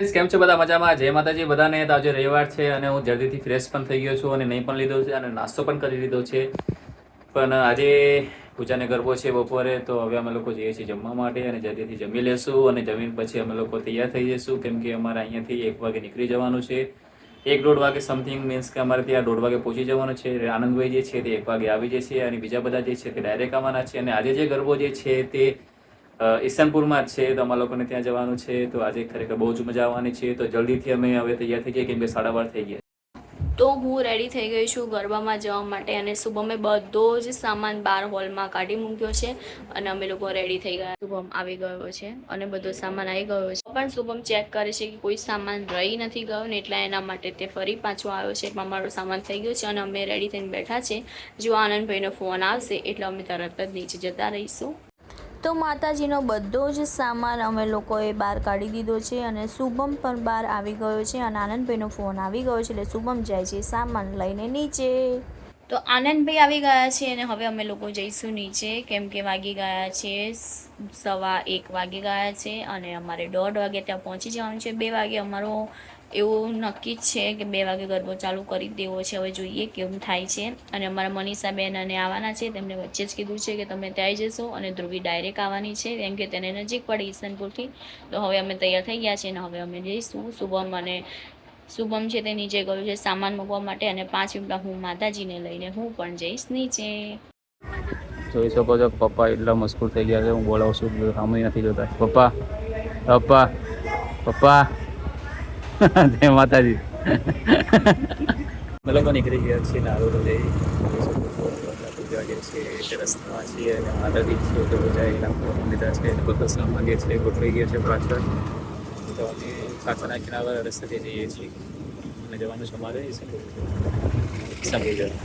કેમ છો બધા? મજામાં? જય માતાજી, બધાને તો આજે રવિવાર છે અને હું જલ્દીથી ફ્રેશ પણ થઈ ગયો છું અને નહીં પણ લીધો છે અને નાસ્તો પણ કરી લીધો છે. પણ આજે પૂજાને ગરબો છે બપોરે, તો હવે અમે લોકો જઈએ છીએ જમવા માટે અને જલ્દીથી જમી લેશું અને જમીન પછી અમે લોકો તૈયાર થઈ જઈશું, કેમ કે અમારે અહીંયાથી એક વાગે નીકળી જવાનું છે. એક દોઢ વાગે સમથિંગ મીન્સ કે અમારે ત્યાં દોઢ વાગે પહોંચી જવાનું છે. આનંદભાઈ જે છે તે એક વાગે આવી જશે અને બીજા બધા જે છે તે ડાયરેક્ટ આવવાના છે. અને આજે જે ગરબો જે છે તે ઈસનપુરમાં જ છે, તો અમારા લોકોને ત્યાં જવાનું છે, તો આજે ખરેખર બહુ જ મજા આવવાની છે, તો જલ્દીથી અમે હવે તૈયાર થઈ ગયા કેમ કે સાડા બાર થઈ ગયા. તો હું રેડી થઈ ગઈ છું ગરબામાં જવા માટે અને શુભમે બધો જ સામાન બાર હોલમાં કાઢી મૂક્યો છે અને અમે લોકો રેડી થઈ ગયા. શુભમ આવી ગયો છે અને બધો સામાન આવી ગયો છે. પણ શુભમ ચેક કરે છે કે કોઈ સામાન રહી નથી ગયો ને એટલા એના માટે તે ફરી પાછો આવ્યો છે. પણ અમારો સામાન થઈ ગયો છે અને અમે રેડી થઈને બેઠા છે. જો આનંદભાઈનો ફોન આવશે એટલે અમે તરત જ નીચે જતા રહીશું. તો માતાજીનો બધો જ સામાન અમે લોકોએ બહાર કાઢી દીધો છે અને શુભમ પણ બહાર આવી ગયો છે અને આનંદભાઈનો ફોન આવી ગયો છે એટલે શુભમ જાય છે સામાન લઈને નીચે. તો આનંદભાઈ આવી ગયા છે અને હવે અમે લોકો જઈશું નીચે. કેમ કે વાગી ગયા છે સવા એક વાગી ગયા છે અને અમારે દોઢ વાગે ત્યાં પહોંચી જવાનું છે. બે વાગે અમારો એવું નક્કી જ છે કે બે વાગે ગરબો ચાલુ કરી દેવો છે. હવે જોઈએ કેમ થાય છે. અને અમારા મનીષાબેન અને આવવાના છે. તેમને વચ્ચે જ કીધું છે કે તમે ત્યાં જશો અને ધ્રુવી ડાયરેક્ટ આવવાની છે. કેમ કે તેને નજીક પડે ઈસનપુરથી. તો હવે અમે તૈયાર થઈ ગયા છીએ અને હવે અમે જઈશું. શુભમ અને શુભમ છે તે નીચે ગયું છે સામાન મૂકવા માટે અને પાંચ મિનિટમાં હું માતાજીને લઈને હું પણ જઈશ નીચે. જોઈ શકો છો પપ્પા એટલા મસ્કૂર થઈ ગયા છે. હું બોલાવું છું સામે નથી જોતા. પપ્પા પપ્પા પપ્પા. જય માતાજી. અમે લોકો નીકળી ગયા છીએ નારોલ જઈ છે રસ્તામાં છીએ અને માતાજી છે તો પૂજા એના ફોન લીધા છે બધો સામાન છે ગોઠવાઈ ગયા છે પાછળ. તો અમે કાંચાના કિનારા રસ્તેથી જઈએ છીએ અને જવાનું છે અમારે સંગી જવાનું.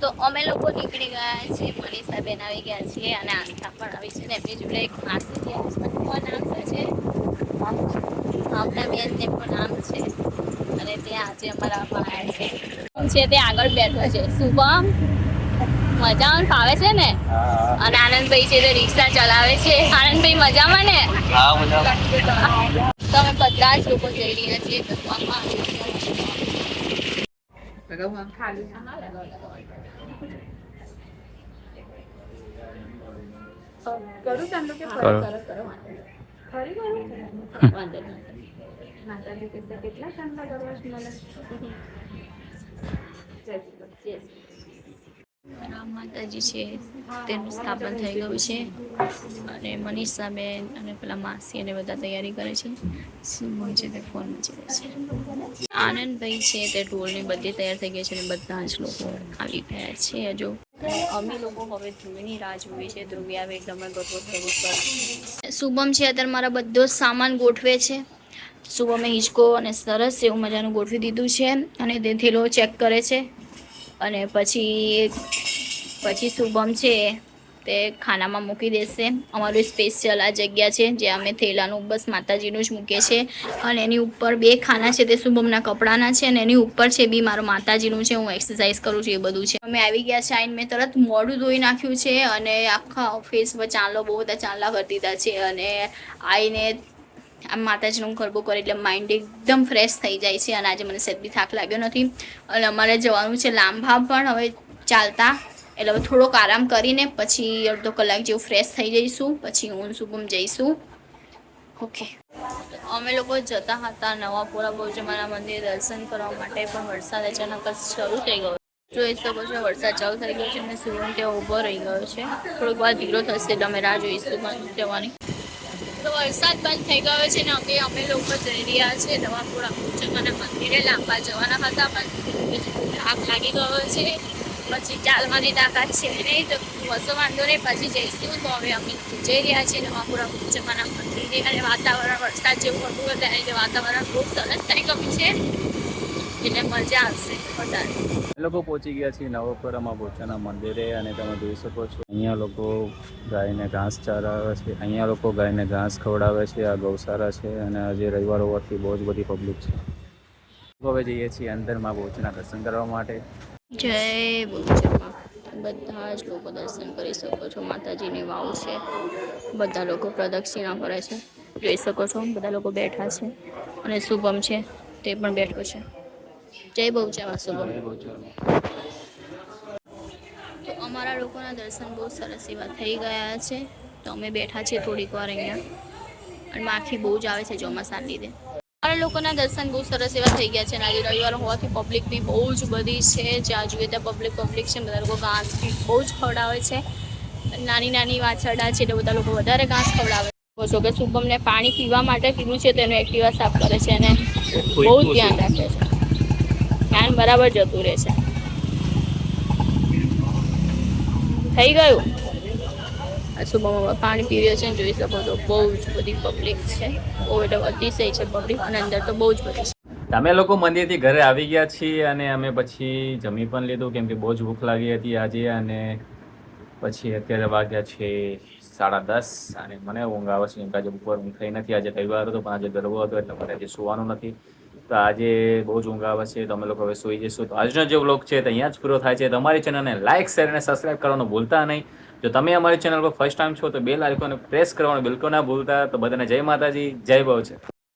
તો અમે લોકો નીકળી ગયા છીએ મનીષાબેન આવી ગયા છીએ અને આસ્થા પણ આવી છે ને એમની જોડે એક માસી છે આસ્થા નામ છે. ભાવના બેન ને પણ નામ છે અને ત્યાં આજે અમારા ભાઈ છે છે તે આગળ બેઠો છે શુભમ મજામાં ફાવે છે ને અને આનંદભાઈ છે તે રિક્ષા ચલાવે છે આનંદભાઈ મજામાં ને તમે બધા તો જ લોકો જઈ રહ્યા છીએ કરું ચાંદલો કે કરો. કરો, રામ માતાજી છે. તેનું સ્થાપન થઈ ગયું છે. અને મનીષાબેન અને પેલા માસી અને બધા તૈયારી કરે છે. સુમન છે તે ફોન મચી છે. આનંદભાઈ છે તે ઢોલની બધી તૈયાર થઈ ગઈ છે અને બધા જ લોકો આવી ગયા છે હજુ. અમે લોકો હવે ધ્રુવીની રાહ જોઈએ છે. ધ્રુવી આવે એટલે અમે ગરબો શુભમ છે, અત્યારે મારા બધો સામાન ગોઠવે છે. શુભમે હિંચકો અને સરસ એવું મજાનું ગોઠવી દીધું છે અને તે થેલો ચેક કરે છે. અને પછી પછી શુભમ છે તે ખાનામાં મૂકી દેશે. અમારું સ્પેશિયલ આ જગ્યા છે, જે અમે થેલાનું બસ માતાજીનું જ મૂકીએ છીએ. અને એની ઉપર બે ખાના છે, તે શુભમના કપડાના છે અને એની ઉપર છે બી મારું માતાજીનું છે, હું એક્સરસાઇઝ કરું છું એ બધું છે. અમે આવી ગયા છે આઈને મેં તરત મોઢું ધોઈ નાખ્યું છે અને આખા ફેસ પર ચાંદલો, બહુ બધા ચાંદલા કરી દીધા છે અને આઈને આમ માતાજીનું ગરબો કરે એટલે માઇન્ડ એકદમ ફ્રેશ થઈ જાય છે અને આજે મને સેદ બી થાક લાગ્યો નથી. અને અમારે જવાનું છે લાંબા પણ હવે ચાલતા. એટલે હવે થોડોક આરામ કરીને પછી અડધો કલાક જેવું ફ્રેશ થઈ જઈશું, પછી હું શુભમ જઈશું. ઓકે અમે લોકો જતા હતા નવાપુરા બહુજમાના મંદિર દર્શન કરવા માટે, પણ વરસાદ અચાનક જ શરૂ થઈ ગયો. જોઈ શકો છો, વરસાદ ચાલુ થઈ ગયો છે અને શુભમ ત્યાં ઊભો રહી ગયો છે. થોડીક વાર ધીરો થશે તમે રાહ જોઈશું પણ જવાની. તો વરસાદ બંધ થઈ ગયો છે ને અમે અમે લોકો જઈ રહ્યા છે નવાપુરા બહુજમાના મંદિરે લાંબા જવાના હતા, પણ આગ લાગી ગયો છે. પછી ચાલવાની તાકાત છે નહીં તો વસો વાંધો નહીં, પછી જઈશું તો હવે અમે જઈ રહ્યા છીએ નવાપુરા પૂજકના મંદિરે અને વાતાવરણ વરસાદ જેવું હતું એટલે એટલે વાતાવરણ બહુ સરસ થઈ ગયું છે, એટલે મજા આવશે વધારે. લોકો પહોંચી ગયા છે નવોપુરામાં પોતાના મંદિરે અને તમે જોઈ શકો છો. અહીંયા લોકો ગાયને ઘાસ ચરાવે છે, અહીંયા લોકો ગાયને ઘાસ ખવડાવે છે, આ ગૌશાળા છે અને આજે રવિવાર હોવાથી બહુ જ બધી પબ્લિક છે. હવે જઈએ છીએ અંદરમાં બોચના દર્શન કરવા માટે. જય બોચરમાં બધા જ લોકો દર્શન કરી શકો છો માતાજીની વાવ છે. બધા લોકો પ્રદક્ષિણા કરે છે. જોઈ શકો છો બધા લોકો બેઠા છે અને શુભમ છે તે પણ બેઠો છે. જય બહુચામાં શુભમ. તો અમારા લોકોના દર્શન બહુ સરસ એવા થઈ ગયા છે. તો અમે બેઠા છીએ થોડીક વાર અહીંયા. અને માખી બહુ જ આવે છે ચોમાસાને લીધે. લોકોના દર્શન બહુ સરસ એવા થઈ ગયા છે અને આજે રવિવાર હોવાથી પબ્લિક બી બહુ જ બધી છે. જ્યાં જોઈએ ત્યાં પબ્લિક પબ્લિક છે બધા લોકો ઘાસ બી બહુ જ ખવડાવે છે. નાની નાની વાછરડા છે એટલે બધા લોકો વધારે ઘાસ ખવડાવે છે. જો કે શુભમને પાણી પીવા માટે પીવું છે તેનું એક્ટિવા સાફ કરે છે અને બહુ જ ધ્યાન રાખે છે. ધ્યાન બરાબર જતું રહે છે. થઈ ગયું? શુભમ પાણી પી છે જોઈ શકો છો, બહુ જ બધી પબ્લિક છે. બહુ એટલે અતિશય છે પબ્લિક અને અંદર તો બહુ જ બધી છે. અમે લોકો મંદિરથી ઘરે આવી ગયા છીએ અને અમે પછી જમી પણ લીધું, કેમ કે બહુ જ ભૂખ લાગી હતી આજે અને પછી અત્યારે વાગ્યા છે સાડા દસ અને મને ઊંઘ આવે છે આજે બપોર ઊંઘ થઈ નથી. આજે રવિવાર હતો, પણ આજે ગરબો હતો, એટલે મને આજે સુવાનું નથી. તો આજે બહુ જ ઊંઘ આવે છે, તો અમે લોકો હવે સુઈ જઈશું. તો આજનો જે વ્લોગ છે તો અહીંયા જ પૂરો થાય છે. તમારી ચેનલને લાઇક શેર અને સબસ્ક્રાઈબ કરવાનું ભૂલતા નહીં. જો તમે અમારી ચેનલ પર ફર્સ્ટ ટાઈમ છો તો બે લાઇકોને પ્રેસ કરવાનું બિલકુલ ના ભૂલતા. તો બધાને જય માતાજી, જય બહુ છે.